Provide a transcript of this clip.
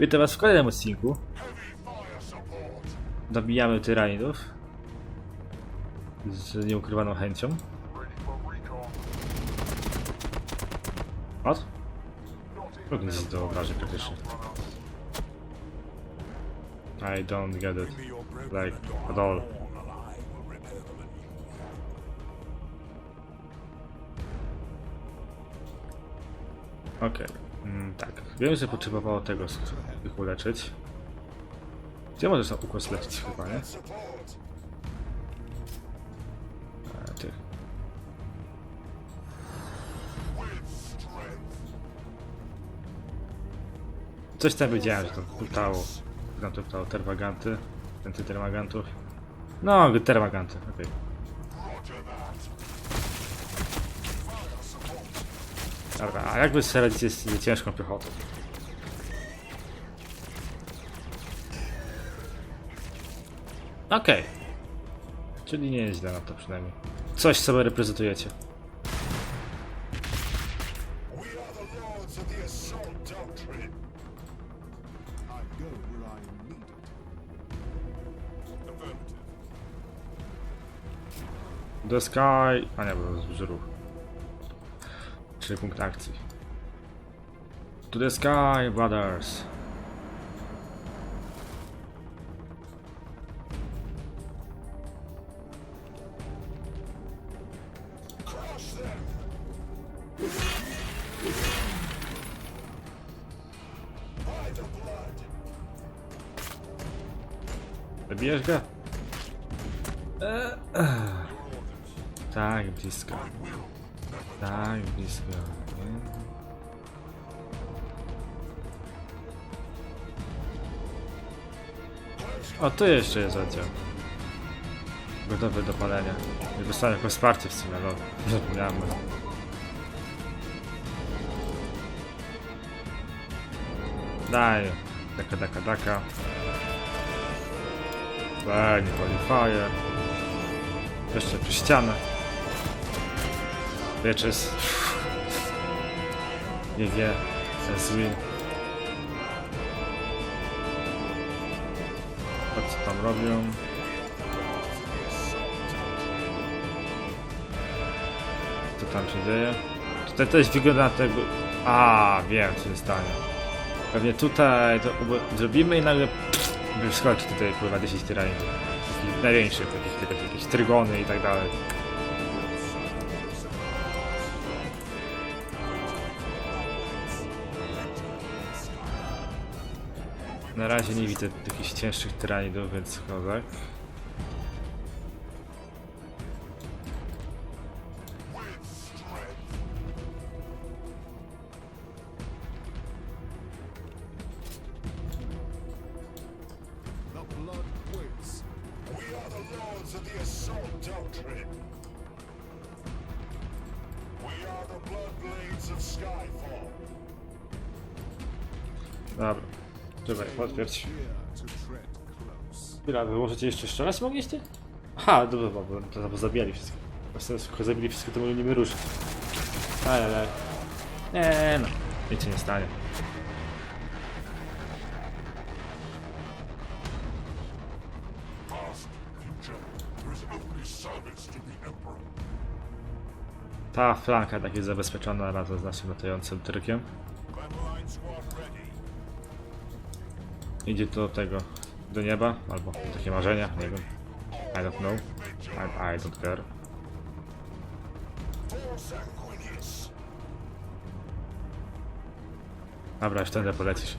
Witam was w kolejnym odcinku. Dobijamy tyranidów. Z nieukrywaną chęcią. Od? Trudno nic do obrażeń praktycznie. I don't get it. Like, at all. Okej, mm, tak. Wiem, że potrzebowało tego, sk- ich uleczyć. Gdzie możesz układ leczyć chyba, nie? A, ty. Coś tam wiedziałem, że to putało. Tam to putało termaganty. Więcej termagantów. No, termaganty, okej. Dobra, a jakby sobie radzicie z ciężką piechotą? Okej. Czyli nie jest źle na to przynajmniej. Coś sobie reprezentujecie. The Sky... A nie, bo to jest ruch. Czyli punkt akcji. To the Sky, brothers. Zabijesz go? Eee. Tak blisko. Tak blisko. O, tu jeszcze jest oddział. Gotowy do palenia. Nie dostałem jako wsparcie w sumie, no. Zapomniałem. Daj. Daka, daka, daka. Nie qualifier. Jeszcze przez ścianę. Bitches. GG. Let's win. Po co tam robią? Co tam się dzieje? Tutaj też wygląda na tego... A, wiem co się stanie. Pewnie tutaj to zrobimy i nagle wyskoczy tutaj pływa 10 tyranów. Takich największych, takich, jakieś trygony i tak dalej. Na razie nie widzę jakichś cięższych tyranidów, więc kozak. The Dobra. Potwierdź. Chwila, wy możecie jeszcze jeszcze raz mogliście? Aha, dobra, bo, bo, bo zabijali wszystko. Bez sensu, tylko zabili wszystko, to nie ruszyć. Ale, ale. Nie no, nic się nie stanie. Ta flanka tak jest zabezpieczona razem z naszym latającym trykiem. Idzie to do tego, do nieba, albo takie marzenia, nie wiem. I don't know. I, I don't care. Dobra, już tędy polecisz.